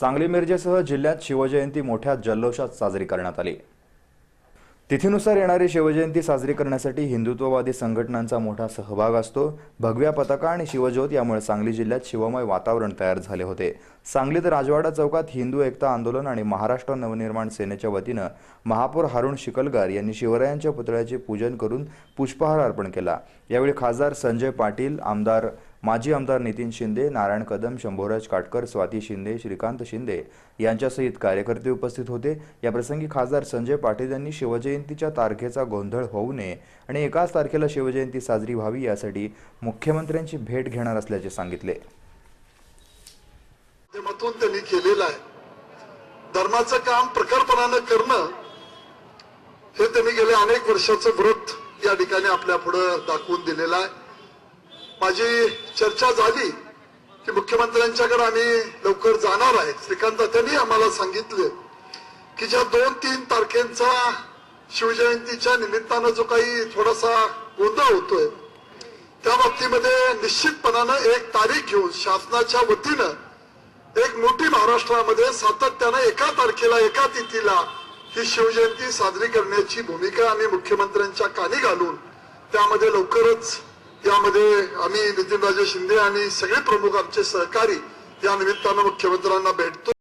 सांगली मिरजेसह जिल्ह्यात शिवजयंती मोठ्या जल्लोषात साजरी करण्यात आली. तिथीनुसार येणारी शिवजयंती साजरी करण्यासाठी हिंदुत्ववादी संघटनांचा मोठा सहभाग असतो. भगव्या पताका आणि शिवज्योत यामुळे सांगली जिल्ह्यात शिवमय वातावरण तयार झाले होते. सांगलीत राजवाडा चौकात हिंदू एकता आंदोलन आणि महाराष्ट्र नवनिर्माण सेनेच्या वतीनं महापौर हारुण शिकलगार यांनी शिवरायांच्या पुतळ्याचे पूजन करून पुष्पहार अर्पण केला. यावेळी खासदार संजय पाटील आमदार माजी आमदार नितीन शिंदे नारायण कदम शंभोराज काटकर स्वाती शिंदे श्रीकांत शिंदे यांच्यासहित कार्यकर्ते उपस्थित होते. याप्रसंगी खासदार संजय पाटील यांनी शिवजयंतीच्या तारखेचा गोंधळ होऊ नये आणि एकाच तारखेला शिवजयंती साजरी व्हावी यासाठी मुख्यमंत्र्यांची भेट घेणार असल्याचे सांगितले. त्यांनी केलेलं आहे. धर्माचं काम प्रखरपणानं करणं हे त्यांनी गेल्या अनेक वर्षाचं व्रत या ठिकाणी आपल्या पुढे दाखवून दिलेलं आहे. माझी चर्चा झाली की मुख्यमंत्र्यांच्याकडे आम्ही लवकर जाणार आहे. श्रीकांत त्यांनी आम्हाला सांगितले की ज्या दोन तीन तारखेंचा शिवजयंतीच्या निमित्तानं जो काही थोडासा गोंधळ होतोय त्या बाबतीमध्ये निश्चितपणानं एक तारीख घेऊन शासनाच्या वतीनं एक मोठी महाराष्ट्रामध्ये सातत्यानं एका तारखेला एका तिथीला ही शिवजयंती साजरी करण्याची भूमिका आम्ही मुख्यमंत्र्यांच्या कानी घालून त्यामध्ये लवकरच यामध्ये आम्ही नितीनराजे शिंदे आणि सगळे प्रमुख आमचे सहकारी या निमित्तानं मुख्यमंत्र्यांना भेटतो.